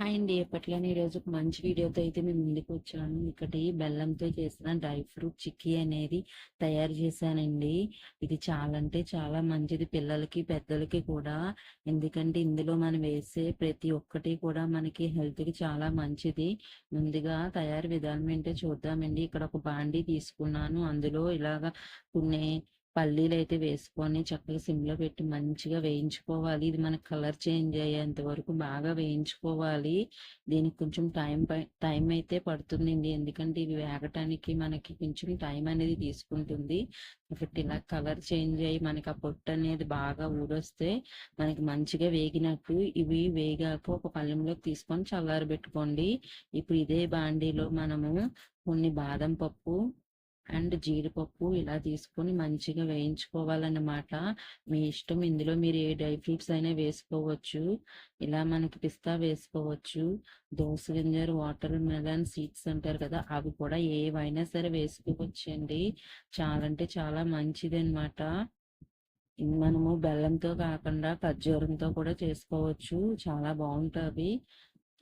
Hi అండి. ఎప్పట్లోనే ఈరోజు ఒక మంచి వీడియోతో అయితే మేము ముందుకు వచ్చాను ఇక్కడ బెల్లంతో చేసిన డ్రై ఫ్రూట్ చిక్కీ అనేది తయారు చేశానండి. ఇది చాలా అంటే చాలా మంచిది పిల్లలకి పెద్దలకి కూడా. ఎందుకంటే ఇందులో మనం వేసే ప్రతి ఒక్కటి కూడా మనకి హెల్త్కి చాలా మంచిది. ముందుగా తయారు విధానం ఏంటో చూద్దామండి. ఇక్కడ ఒక బాండీ తీసుకున్నాను. అందులో ఇలాగా కొన్ని పల్లీలు అయితే వేసుకొని చక్కగా సిమ్లో పెట్టి మంచిగా వేయించుకోవాలి. ఇది మనకు కలర్ చేంజ్ అయ్యేంత వరకు బాగా వేయించుకోవాలి. దీనికి కొంచెం టైం టైం అయితే పడుతుందండి. ఎందుకంటే ఇవి వేగటానికి మనకి కొంచెం టైం అనేది తీసుకుంటుంది. కాబట్టి ఇలా కలర్ చేంజ్ అయ్యి మనకి ఆ పొట్టు అనేది బాగా ఊడొస్తే మనకి మంచిగా వేగినట్టు ఇవి వేగాక ఒక పళ్ళెంలోకి తీసుకొని చల్లారి పెట్టుకోండి ఇప్పుడు ఇదే బాండీలో మనము కొన్ని బాదం పప్పు అండ్ జీడిపప్పు ఇలా తీసుకొని మంచిగా వేయించుకోవాలన్నమాట. మీ ఇష్టం. ఇందులో మీరు ఏ డ్రై ఫ్రూట్స్ అయినా వేసుకోవచ్చు. ఇలా మనకి పిస్తా వేసుకోవచ్చు. దోస గింజర్ వాటర్ మెలన్ సీడ్స్ అంటారు కదా అవి కూడా ఏవైనా సరే వేసుకోవచ్చండి. చాలా అంటే చాలా మంచిది అనమాట మనము బెల్లంతో కాకుండా ఖర్జూరంతో కూడా చేసుకోవచ్చు. చాలా బాగుంటుంది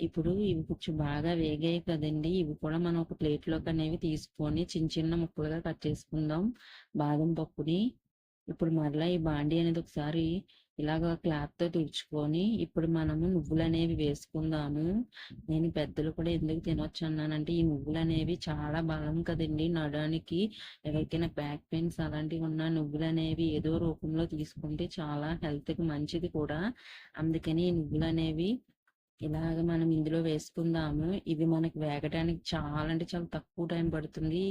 ఇప్పుడు ఇవి కొంచెం బాగా వేగాయి కదండి. ఇవి కూడా మనం ఒక ప్లేట్లోకి అనేవి తీసుకొని చిన్న చిన్న ముక్కలుగా కట్ చేసుకుందాం బాదం పప్పుని. ఇప్పుడు మరలా ఈ బాండి అనేది ఒకసారి ఇలాగ క్లాత్తో తుడుచుకొని ఇప్పుడు మనము నువ్వులు అనేవి వేసుకుందాము. నేను పెద్దలు కూడా ఎందుకు తినొచ్చు అన్నానంటే ఈ నువ్వులు అనేవి చాలా బలం కదండి నడడానికి ఎవరికైనా బ్యాక్ పెయిన్స్ అలాంటివి ఉన్నా నువ్వులు అనేవి ఏదో రూపంలో తీసుకుంటే చాలా హెల్త్కి మంచిది కూడా. అందుకని ఈ నువ్వులు అనేవి ఇలాగ మనం ఇందులో వేసుకుందాము. ఇవి మనకి వేగడానికి చాలా అంటే చాలా తక్కువ టైం పడుతుంది.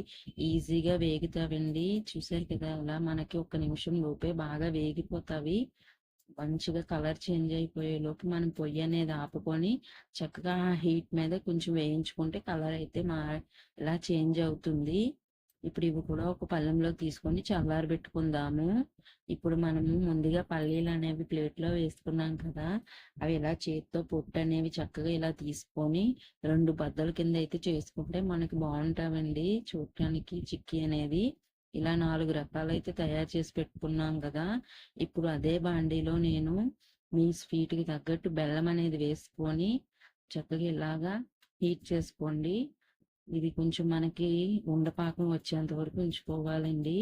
ఈజీగా వేగుతావండి. చూసారు కదా అలా మనకి ఒక నిమిషం లోపే బాగా వేగిపోతావి. మంచిగా కలర్ చేంజ్ అయిపోయే లోపు మనం పొయ్యి అనేది ఆపుకొని చక్కగా హీట్ మీద కొంచెం వేయించుకుంటే కలర్ అయితే మా ఇలా చేంజ్ అవుతుంది. ఇప్పుడు ఇవి కూడా ఒక పళ్ళెంలో తీసుకొని చల్లారి పెట్టుకుందాము. ఇప్పుడు మనము ముందుగా పల్లీలు అనేవి ప్లేట్లో వేసుకున్నాం కదా అవి ఇలా చేతితో పొట్టు అనేవి చక్కగా ఇలా తీసుకొని రెండు బద్దల కింద అయితే చేసుకుంటే మనకి బాగుంటామండి. చూడటానికి చిక్కీ అనేది ఇలా నాలుగు రకాలు అయితే తయారు చేసి పెట్టుకున్నాం కదా. ఇప్పుడు అదే బాండీలో నేను మీ స్వీట్కి తగ్గట్టు బెల్లం అనేది వేసుకొని చక్కగా ఇలాగా హీట్ చేసుకోండి. ఇది కొంచెం మనకి ఉండపాకం వచ్చేంత వరకు ఉంచుకోవాలండి.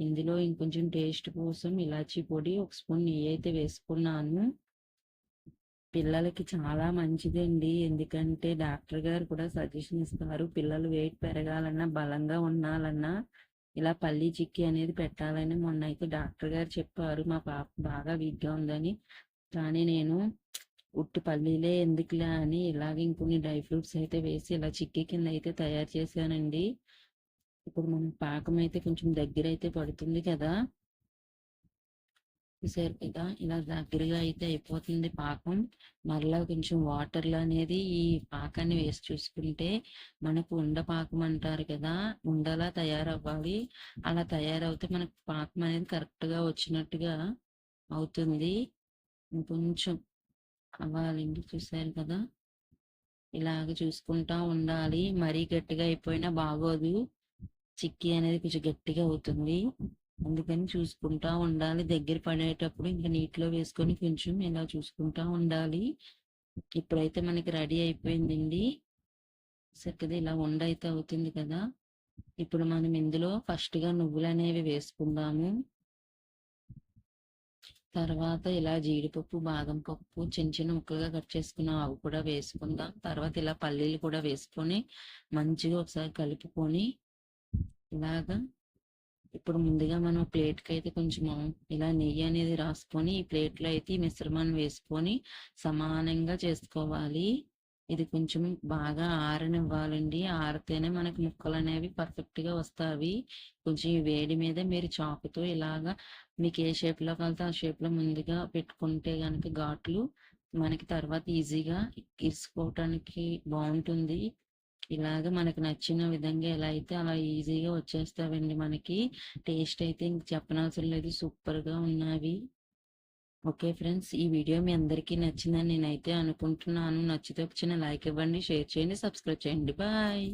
ఇందులో ఇంకొంచెం టేస్ట్ కోసం ఇలాచీ పొడి ఒక స్పూన్ నెయ్యి అయితే వేసుకున్నాను. పిల్లలకి చాలా మంచిదండి. ఎందుకంటే డాక్టర్ గారు కూడా సజెషన్ ఇస్తారు పిల్లలు వెయిట్ పెరగాలన్నా బలంగా ఉండాలన్నా ఇలా పల్లి చిక్కీ అనేది పెట్టాలని మొన్న అయితే డాక్టర్ గారు చెప్పారు. మా పాప బాగా వీక్గా ఉందని. కానీ నేను ఉట్టి పల్లీలే ఎందుకులే అని ఇలాగ ఇంకొన్ని డ్రై ఫ్రూట్స్ అయితే వేసి ఇలా చిక్కీ కింద అయితే తయారు చేశానండి. ఇప్పుడు మనం పాకం అయితే కొంచెం దగ్గర అయితే పడుతుంది కదా. చూసారు కదా ఇలా దగ్గరగా అయితే అయిపోతుంది పాకం. మరలా కొంచెం వాటర్లో అనేది ఈ పాకాన్ని వేసి చూసుకుంటే మనకు ఉండ పాకం అంటారు కదా ఉండలా తయారవ్వాలి. అలా తయారవుతే మనకు పాకం అనేది కరెక్ట్గా వచ్చినట్టుగా అవుతుంది. కొంచెం అవ్వాలండి చూసారు కదా! ఇలాగ చూసుకుంటా ఉండాలి. మరీ గట్టిగా అయిపోయినా బాగోదు. చిక్కీ అనేది కొంచెం గట్టిగా అవుతుంది. అందుకని చూసుకుంటా ఉండాలి. దగ్గర పడేటప్పుడు ఇంకా నీటిలో వేసుకొని కొంచెం ఇలా చూసుకుంటా ఉండాలి. ఇప్పుడైతే మనకి రెడీ అయిపోయిందండి. చక్కగా ఇలా వండ అయితే అవుతుంది కదా! ఇప్పుడు మనం ఇందులో ఫస్ట్గా నువ్వులు అనేవి వేసుకుందాము. తర్వాత ఇలా జీడిపప్పు బాదం పప్పు చిన్న చిన్న ముక్కగా కట్ చేసుకున్న అవి కూడా వేసుకుందాం. తర్వాత ఇలా పల్లీలు కూడా వేసుకొని మంచిగా ఒకసారి కలుపుకొని ఇలాగా ఇప్పుడు ముందుగా మనం ప్లేట్కి అయితే కొంచెం ఇలా నెయ్యి అనేది రాసుకొని ఈ ప్లేట్లో అయితే ఈ మిశ్రమాన్ని వేసుకొని సమానంగా చేసుకోవాలి. ఇది కొంచెం బాగా ఆరనివ్వాలండి. ఆరితేనే మనకి ముక్కలు అనేవి పర్ఫెక్ట్గా వస్తాయి. కొంచెం వేడి మీద మీరు చాకుతో ఇలాగా మీకు ఏ షేప్లో కలితే ఆ షేప్లో ముందుగా పెట్టుకుంటే గనుక ఘాట్లు మనకి తర్వాత ఈజీగా ఇరుసుకోవటానికి బాగుంటుంది. ఇలాగ మనకు నచ్చిన విధంగా ఎలా అయితే అలా ఈజీగా వచ్చేస్తావండి మనకి. టేస్ట్ అయితే ఇంక చెప్పనవసరం లేదు. సూపర్గా ఉన్నవి. ఓకే ఫ్రెండ్స్ ఈ వీడియో మీ అందరికీ నచ్చిందని నేనైతే అనుకుంటున్నాను. నచ్చితే ఒక చిన్న లైక్ ఇవ్వండి షేర్ చేయండి సబ్స్క్రైబ్ చేయండి. బాయ్.